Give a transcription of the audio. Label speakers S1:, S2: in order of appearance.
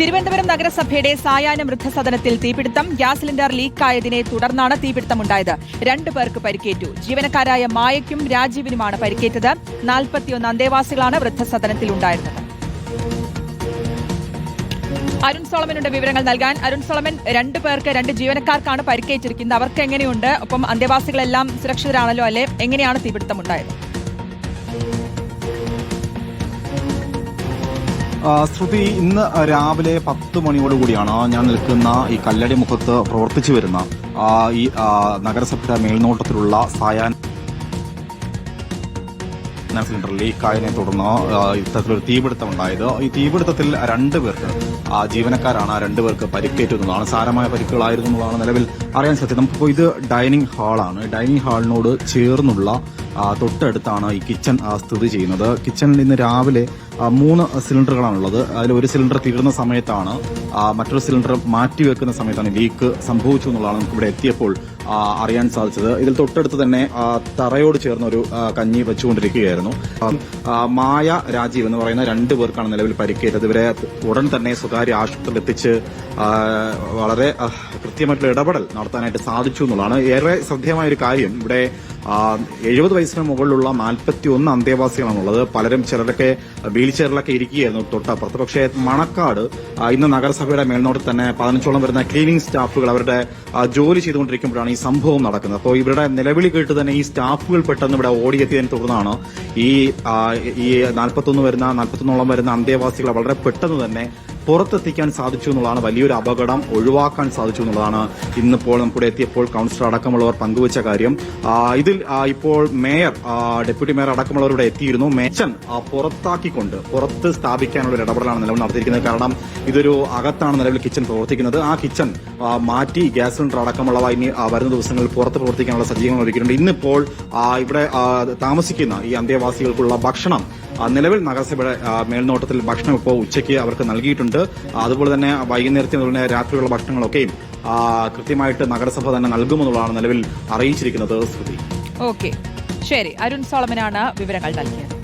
S1: തിരുവനന്തപുരം നഗരസഭയുടെ സായാഹ്ന വൃദ്ധസദനത്തിൽ തീപിടുത്തം ഗ്യാസ് സിലിണ്ടർ ലീക്കായതിനെ തുടർന്നാണ് തീപിടുത്തമുണ്ടായത്. രണ്ടു പേർക്ക് പരിക്കേറ്റു. ജീവനക്കാരായ മായയ്ക്കും രാജീവിനുമാണ് പരിക്കേറ്റത്. നാൽപ്പത്തിയൊന്ന് അന്തേവാസികളാണ് വൃദ്ധസദനത്തിൽ ഉണ്ടായിരുന്നത് അരുൺ സോളമനുണ്ട് വിവരങ്ങൾ നൽകാൻ അരുൺ സോളമൻ രണ്ട് പേർക്ക് രണ്ട് ജീവനക്കാർക്കാണ് പരിക്കേറ്റിരിക്കുന്നത്. അവർക്ക് എങ്ങനെയുണ്ട്? ഒപ്പം അന്തേവാസികളെല്ലാം സുരക്ഷിതരാണല്ലോ അല്ലെ? എങ്ങനെയാണ് തീപിടുത്തമുണ്ടായത്?
S2: ശ്രുതി ഇന്ന് രാവിലെ പത്ത് മണിയോടുകൂടിയാണ് ഞാൻ നിൽക്കുന്ന ഈ കല്ലടി മുഖത്ത് പ്രവർത്തിച്ചു വരുന്ന ഈ നഗരസഭയുടെ മേൽനോട്ടത്തിലുള്ള സായാഹ്ന സിലിണ്ടർ ലീക്കായതിനെ തുടർന്ന് ഇത്തരത്തിലൊരു തീപിടുത്തം ഉണ്ടായത് ഈ തീപിടുത്തത്തിൽ രണ്ട് പേർക്ക് ആ, ജീവനക്കാരാണ് ആ രണ്ട് പേർക്ക് പരിക്കേറ്റു എന്നതാണ് സാരമായ പരിക്കുകളായിരുന്നു എന്നതാണ് നിലവിൽ അറിയാൻ സാധിച്ചത്. നമുക്കിപ്പോൾ ഇത് ഡൈനിങ് ഹാളാണ്. ഡൈനിങ് ഹാളിനോട് ചേർന്നുള്ള തൊട്ടടുത്താണ് ഈ കിച്ചൺ സ്ഥിതി ചെയ്യുന്നത്. കിച്ചണിൽ ഇന്ന് രാവിലെ മൂന്ന് സിലിണ്ടറുകളാണുള്ളത്. അതിൽ ഒരു സിലിണ്ടർ തീർന്ന സമയത്താണ് മറ്റൊരു സിലിണ്ടർ മാറ്റി വെക്കുന്ന സമയത്താണ് ലീക്ക് സംഭവിച്ചു എന്നുള്ളതാണ് നമുക്ക് ഇവിടെ എത്തിയപ്പോൾ അറിയാൻ സാധിച്ചത്. ഇതിൽ തൊട്ടടുത്ത് തന്നെ തറയോട് ചേർന്ന ഒരു കഞ്ഞി വെച്ചുകൊണ്ടിരിക്കുകയായിരുന്നു. മായ രാജീവ് എന്ന് പറയുന്ന രണ്ട് പേർക്കാണ് നിലവിൽ പരിക്കേറ്റത്. ഇവരെ ഉടൻ തന്നെ സ്വകാര്യ ആശുപത്രിയിൽ എത്തിച്ച് വളരെ കൃത്യമായിട്ടുള്ള ഇടപെടൽ നടത്താനായിട്ട് സാധിച്ചു എന്നുള്ളതാണ്. ഏറെ ശ്രദ്ധേയമായ ഒരു കാര്യം. ഇവിടെ എഴുപത് വയസ്സിന് മുകളിലുള്ള നാൽപ്പത്തി ഒന്ന് അന്തേവാസികളാണുള്ളത്. പലരും ചിലരൊക്കെ വീൽ ചെയറിലൊക്കെ ഇരിക്കുകയായിരുന്നു തൊട്ടപ്പുറത്ത്. പക്ഷേ മണക്കാട് ഇന്ന് നഗരസഭയുടെ മേൽനോട്ടത്തിൽ തന്നെ പതിനഞ്ചോളം വരുന്ന ക്ലീനിംഗ് സ്റ്റാഫുകൾ അവരുടെ ജോലി ചെയ്തുകൊണ്ടിരിക്കുമ്പോഴാണ് ഈ സംഭവം നടക്കുന്നത്. അപ്പോൾ ഇവരുടെ നിലവിളി കേട്ട് തന്നെ ഈ സ്റ്റാഫുകൾ പെട്ടെന്ന് ഇവിടെ ഓടിയെത്തിയതിനെ തുടർന്നാണ് ഈ ഈ നാൽപ്പത്തൊന്ന് വരുന്ന നാൽപ്പത്തൊന്നോളം വരുന്ന അന്തേവാസികളെ വളരെ പെട്ടെന്ന് തന്നെ പുറത്തെത്തിക്കാൻ സാധിച്ചു എന്നുള്ളതാണ് വലിയൊരു അപകടം ഒഴിവാക്കാൻ സാധിച്ചു എന്നുള്ളതാണ് ഇന്നിപ്പോൾ നമുക്കിവിടെ എത്തിയപ്പോൾ കൌൺസിലർ അടക്കമുള്ളവർ പങ്കുവച്ച കാര്യം. ഇതിൽ ഇപ്പോൾ മേയർ ഡെപ്യൂട്ടി മേയർ അടക്കമുള്ളവർ ഇവിടെ എത്തിയിരുന്നു. മേച്ചൻ പുറത്താക്കിക്കൊണ്ട് പുറത്ത് സ്ഥാപിക്കാനുള്ള ഒരു ഇടപെടലാണ് നിലവിൽ നടത്തിയിരിക്കുന്നത്. കാരണം ഇതൊരു അകത്താണ് നിലവിൽ കിച്ചൺ പ്രവർത്തിക്കുന്നത്. ആ കിച്ചൺ മാറ്റി ഗ്യാസ് സിലിണ്ടർ അടക്കമുള്ളവ ഇനി വരുന്ന ദിവസങ്ങളിൽ പുറത്ത് പ്രവർത്തിക്കാനുള്ള സജ്ജീകരണം ഒരുക്കിയിട്ടുണ്ട്. ഇന്നിപ്പോൾ ഇവിടെ താമസിക്കുന്ന ഈ അന്തേവാസികൾക്കുള്ള ഭക്ഷണം നിലവിൽ നഗരസഭയുടെ മേൽനോട്ടത്തിൽ ഭക്ഷണം ഇപ്പോൾ ഉച്ചയ്ക്ക് അവർക്ക് നൽകിയിട്ടുണ്ട്. അതുപോലെ തന്നെ വൈകുന്നേരത്തെ തന്നെ രാത്രിയുള്ള ഭക്ഷണങ്ങളൊക്കെയും കൃത്യമായിട്ട് നഗരസഭ തന്നെ നൽകുമെന്നുള്ളതാണ് നിലവിൽ അറിയിച്ചിരിക്കുന്നത് ശ്രുതി.
S1: ഓക്കെ. ശരി അരുൺ സോളമനാണ് വിവരങ്ങൾ നൽകിയത്.